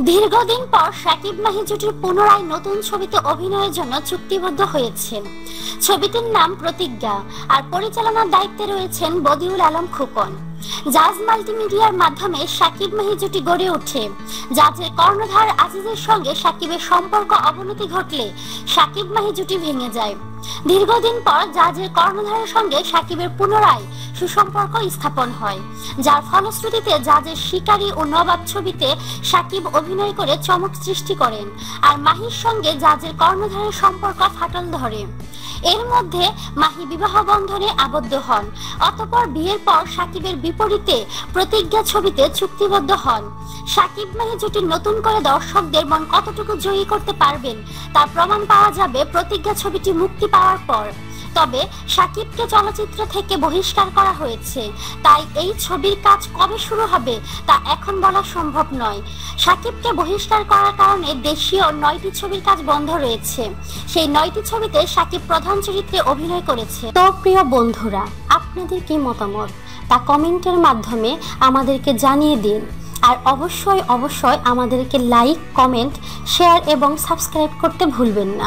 দীর্ঘদিন পর সাকিব মাহি জুটির পুনরায় নতুন ছবিতে অভিনয়ের জন্য চুক্তিবদ্ধ হয়েছেন। ছবিটির নাম প্রতিজ্ঞা, আর পরিচালনার দায়িত্বে রয়েছেন বদিউল আলম খোকন। জাজ মাল্টিমিডিয়ার মাধ্যমে সাকিব মাহি জুটি গড়ে ওঠে। জাজের কর্ণধার আজিজের সঙ্গে সাকিবের সম্পর্ক অবনতি ঘটলে সাকিব মাহি জুটি ভেঙে যায়। দীর্ঘদিন পর জাজের কর্ণধারের সঙ্গে সাকিবের পুনরায় সুসম্পর্ক স্থাপন হয়, যার ফলশ্রুতিতে জাজের শিকারী ও নবাব ছবিতে সাকিব অভিনয় করে চমক সৃষ্টি করেন, আর মাহির সঙ্গে জাজের কর্ণধারের সম্পর্ক ফাটল ধরে। এর মধ্যে মাহি বিবাহ বন্ধনে আবদ্ধ হন, অতপর বিয়ের পর সাকিবের বিপরীতে প্রতিজ্ঞা ছবিতে চুক্তিবদ্ধ হন। সাকিব মাহি জুটি নতুন করে দর্শকদের মন কতটুকু জয়ী করতে পারবেন তার প্রমাণ পাওয়া যাবে প্রতিজ্ঞা ছবিটি মুক্তি পাওয়ার পর। তবে সাকিবকে চলচ্চিত্র থেকে বহিষ্কার করা হয়েছে, তাই এই ছবির কাজ কবে শুরু হবে তা এখন বলা সম্ভব নয়। সাকিবকে বহিষ্কার করার কারণে দেশীয় নয়টি ছবির কাজ বন্ধ রয়েছে। সেই নয়টি ছবিতে সাকিব প্রধান চরিত্রে অভিনয় করেছে তো প্রিয় বন্ধুরা, আপনাদের কি মতামত? তা কমেন্টের মাধ্যমে আমাদেরকে জানিয়ে দিন। আর অবশ্যই অবশ্যই আমাদেরকে লাইক, কমেন্ট, শেয়ার এবং সাবস্ক্রাইব করতে ভুলবেন না।